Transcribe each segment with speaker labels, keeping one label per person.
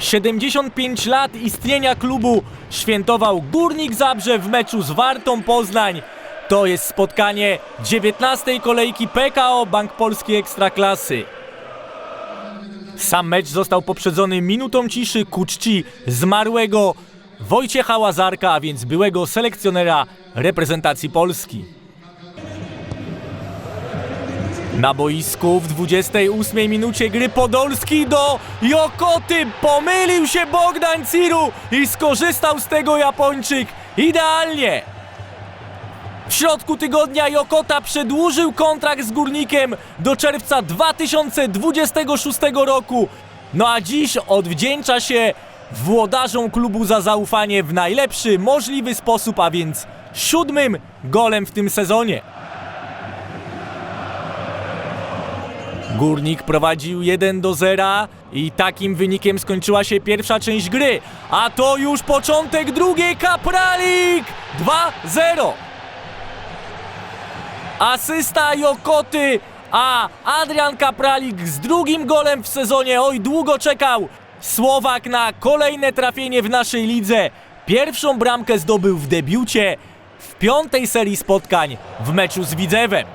Speaker 1: 75 lat istnienia klubu świętował Górnik Zabrze w meczu z Wartą Poznań. To jest spotkanie 19. kolejki PKO Bank Polski Ekstraklasy. Sam mecz został poprzedzony minutą ciszy ku czci zmarłego Wojciecha Łazarka, a więc byłego selekcjonera reprezentacji Polski. Na boisku w 28 minucie gry Podolski do Jokoty pomylił się Bogdan Ciru i skorzystał z tego Japończyk idealnie. W środku tygodnia Jokota przedłużył kontrakt z Górnikiem do czerwca 2026 roku. No a dziś odwdzięcza się włodarzom klubu za zaufanie w najlepszy możliwy sposób, a więc siódmym golem w tym sezonie. Górnik prowadził 1 do 0 i takim wynikiem skończyła się pierwsza część gry. A to już początek drugiej Kapralik 2-0. Asysta Jokoty, a Adrian Kapralik z drugim golem w sezonie. Oj, długo czekał. Słowak na kolejne trafienie w naszej lidze. Pierwszą bramkę zdobył w debiucie w piątej serii spotkań w meczu z Widzewem.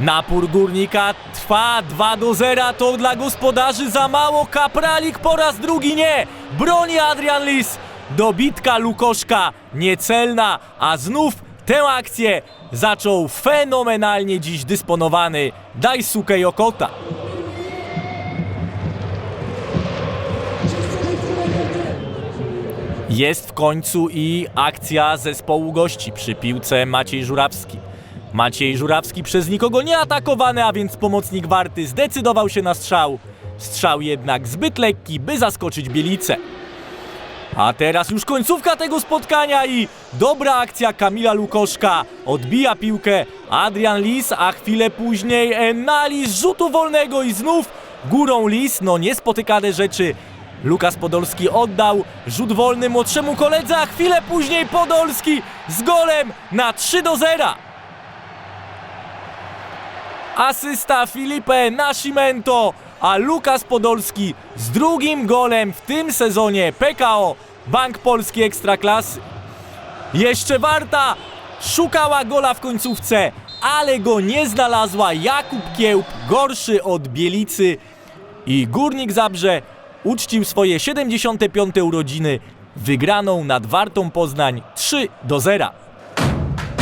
Speaker 1: Napór górnika trwa 2 do 0, to dla gospodarzy za mało. Kapralik po raz drugi nie. Broni Adrian Lis. Dobitka Lukoszka niecelna, a znów tę akcję zaczął fenomenalnie dziś dysponowany Daisuke Yokota. Jest w końcu i akcja zespołu gości przy piłce Maciej Żurawski. Maciej Żurawski przez nikogo nie atakowany, a więc pomocnik Warty zdecydował się na strzał. Strzał jednak zbyt lekki, by zaskoczyć Bielicę. A teraz już końcówka tego spotkania i dobra akcja Kamila Lukoszka. Odbija piłkę Adrian Lis, a chwilę później Enali rzutu wolnego i znów górą Lis. No niespotykane rzeczy. Lukas Podolski oddał rzut wolny młodszemu koledze, a chwilę później Podolski z golem na 3 do 0. Asysta Filipe Nascimento, a Lukas Podolski z drugim golem w tym sezonie PKO Bank Polski Ekstraklasy. Jeszcze Warta szukała gola w końcówce, ale go nie znalazła. Jakub Kiełb, gorszy od Bielicy i Górnik Zabrze uczcił swoje 75. urodziny wygraną nad Wartą Poznań 3 do 0.